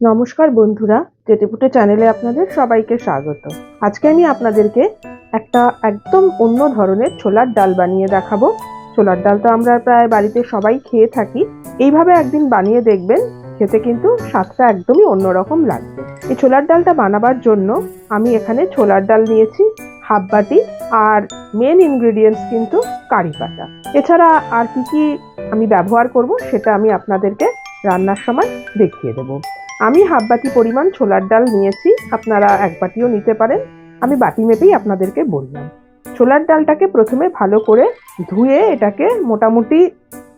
নমস্কার বন্ধুরা টেটেপুটে চ্যানেলে আপনাদের সবাইকে স্বাগত। আজকে আমি আপনাদেরকে একটা একদম অন্য ধরনের ছোলার ডাল বানিয়ে দেখাবো। ছোলার ডাল তো আমরা প্রায় বাড়িতে সবাই খেয়ে থাকি। এইভাবে একদিন বানিয়ে দেখবেন, খেতে কিন্তু স্বাদটা একদমই অন্যরকম লাগবে। এই ছোলার ডালটা বানাবার জন্য আমি এখানে ছোলার ডাল নিয়েছি, হাফ বাটি আর মেন ইনগ্রেডিয়েন্টস কিন্তু কারি পাতা। এছাড়া আর কি কি আমি ব্যবহার করব, সেটা আমি আপনাদেরকে রান্নার সময় দেখিয়ে দেবো। আমি হাফ বাটি পরিমাণ ছোলার ডাল নিয়েছি, আপনারা এক বাটিও নিতে পারেন। আমি বাটি মেপেই আপনাদেরকে বললাম। ছোলার ডালটাকে প্রথমে ভালো করে ধুয়ে এটাকে মোটামুটি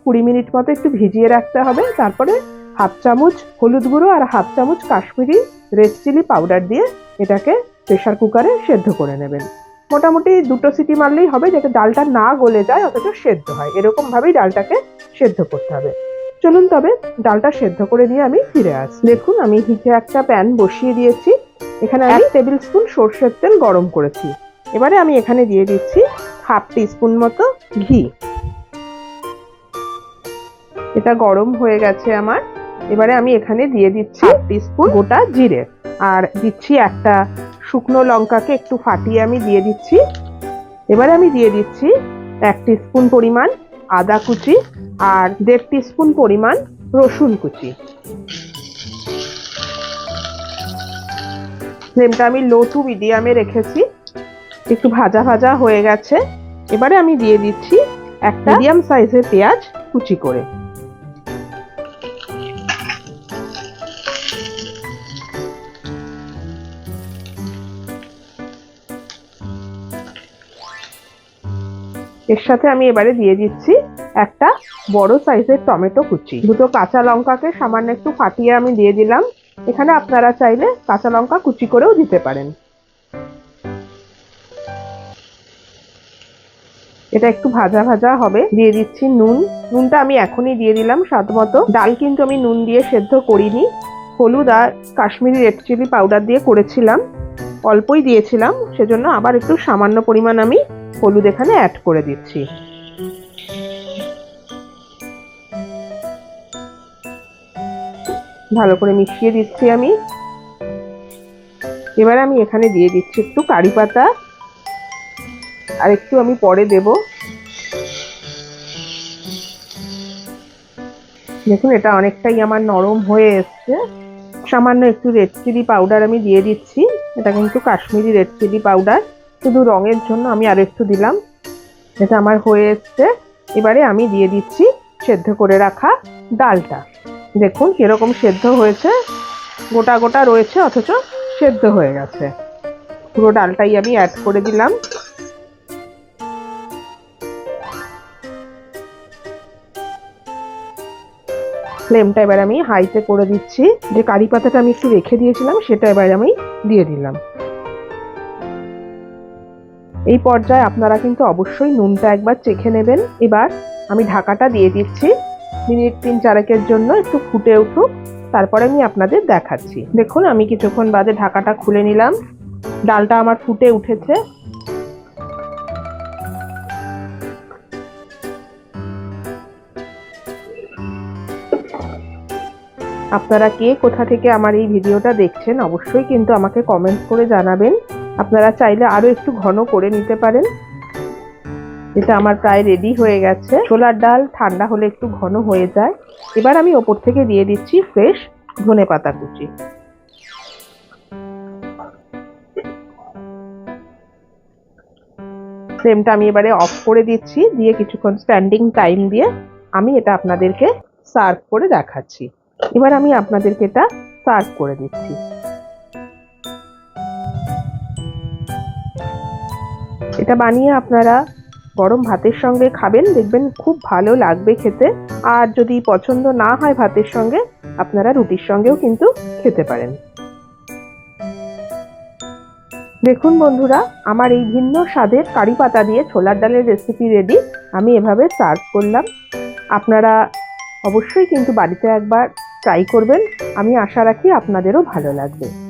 কুড়ি মিনিট মতো একটু ভিজিয়ে রাখতে হবে। তারপরে হাফ চামচ হলুদ গুঁড়ো আর হাফ চামচ কাশ্মীরি রেড চিলি পাউডার দিয়ে এটাকে প্রেশার কুকারে সেদ্ধ করে নেবেন। মোটামুটি দুটো সিটি মারলেই হবে, যাতে ডালটা না গলে যায়, অথচ সেদ্ধ হয়। এরকমভাবেই ডালটাকে সেদ্ধ করতে হবে। চলুন তবে ডালটা সেদ্ধ করে দিয়ে আমি ফিরে আসি দেখুন আমি হিটে একটা প্যান বসিয়ে দিয়েছি। এখানে আমি টেবিল স্পুন সর্ষের তেল গরম করেছি। এবারে আমি এখানে দিয়ে দিচ্ছি হাফ স্পুন মতো ঘি। এটা গরম হয়ে গেছে আমার। এবারে আমি এখানে দিয়ে দিচ্ছি স্পুন গোটা জিরে। আর দিচ্ছি একটা শুকনো লঙ্কাকে একটু ফাটিয়ে আমি দিয়ে দিচ্ছি। এবারে আমি দিয়ে দিচ্ছি এক স্পুন পরিমাণ আদা কুচি। আর দেড় স্পুন পরিমাণ রসুন কুচি। ফ্লেমটা আমি লো টু মিডিয়ামে রেখেছি। একটু ভাজা ভাজা হয়ে গেছে। এবারে আমি দিয়ে দিচ্ছি একটা মিডিয়াম সাইজের পেঁয়াজ কুচি করে। এর সাথে আমি এবারে দিয়ে দিচ্ছি একটা বড় সাইজের টমেটো কুচি। দুটো কাঁচা লঙ্কাকে সামান্য একটু ফাটিয়ে আমি দিয়ে দিলাম। এখানে আপনারা চাইলে কাঁচা লঙ্কা কুচি করেও দিতে পারেন। এটা একটু ভাজা ভাজা হবে। দিয়ে দিচ্ছি নুন। নুনটা আমি এখনই দিয়ে দিলাম স্বাদ মতো। ডাল কিন্তু আমি নুন দিয়ে সেদ্ধ করিনি। হলুদ আর কাশ্মীরি রেড চিলি পাউডার দিয়ে করেছিলাম। অল্পই দিয়েছিলাম। সেজন্য আবার একটু সামান্য পরিমাণ আমি হলুদ এখানে অ্যাড করে দিচ্ছি। ভালো করে মিশিয়ে দিচ্ছি আমি। এবার আমি এখানে দিয়ে দিচ্ছি একটু কারি পাতা। আর একটু আমি পরে দেব। দেখুন, এটা অনেকটাই আমার নরম হয়ে এসছে। সামান্য একটু রেড চিলি পাউডার আমি দিয়ে দিচ্ছি। এটা কিন্তু কাশ্মীরি রেড চিলি পাউডার শুধু রঙের জন্য আমি আর একটু দিলাম। এটা আমার হয়ে এসছে। এবারে আমি দিয়ে দিচ্ছি সেদ্ধ করে রাখা ডালটা। দেখুন কীরকম সেদ্ধ হয়েছে। গোটা গোটা রয়েছে, অথচ সেদ্ধ হয়ে গেছে। পুরো ডালটাই আমি অ্যাড করে দিলাম। ফ্লেমটা এবার আমি হাইতে করে দিচ্ছি। যে কারি পাতাটা আমি একটু রেখে দিয়েছিলাম, সেটা এবার আমি দিয়ে দিলাম। এই পর্যায়ে আপনারা কিন্তু অবশ্যই নুনটা একবার চেখে নেবেন। এবার আমি ঢাকাটা দিয়ে দিচ্ছি। মিনিট তিন চারেকের জন্য একটু ফুটে উঠুক, তারপরে আমি আপনাদের দেখাচ্ছি। দেখুন, আমি কিছুক্ষণ বাদে ঢাকাটা খুলে নিলাম। ডালটা আমার ফুটে উঠেছে। আপনারা কে কোথা থেকে আমার এই ভিডিওটা দেখছেন, অবশ্যই কিন্তু আমাকে কমেন্ট করে জানাবেন। আপনারা চাইলে আরও একটু ঘন করে নিতে পারেন। এটা আমার প্রায় রেডি হয়ে গেছে। ছোলার ডাল ঠান্ডা হলে একটু ঘন হয়ে যায়। এবার আমি ওপর থেকে দিয়ে দিচ্ছি ফ্রেশ ধনে পাতা কুচি। ফ্লেমটা আমি এবারে অফ করে দিচ্ছি, দিয়ে কিছুক্ষণ স্ট্যান্ডিং টাইম দিয়ে আমি এটা আপনাদেরকে সার্ভ করে দেখাচ্ছি। এবার আমি আপনাদেরকে এটা সার্ভ করে দিচ্ছি। এটা বানিয়ে আপনারা গরম ভাতের সঙ্গে খাবেন, দেখবেন খুব ভালো লাগবে খেতে। আর যদি পছন্দ না হয় ভাতের সঙ্গে, আপনারা রুটির সঙ্গেও কিন্তু খেতে পারেন। দেখুন বন্ধুরা, আমার এই ভিন্ন স্বাদের কারি পাতা দিয়ে ছোলার ডালের রেসিপি রেডি আমি এভাবে সার্ভ করলাম। আপনারা অবশ্যই কিন্তু বাড়িতে একবার ট্রাই করবেন, আমি আশা রাখি আপনাদেরও ভালো লাগবে।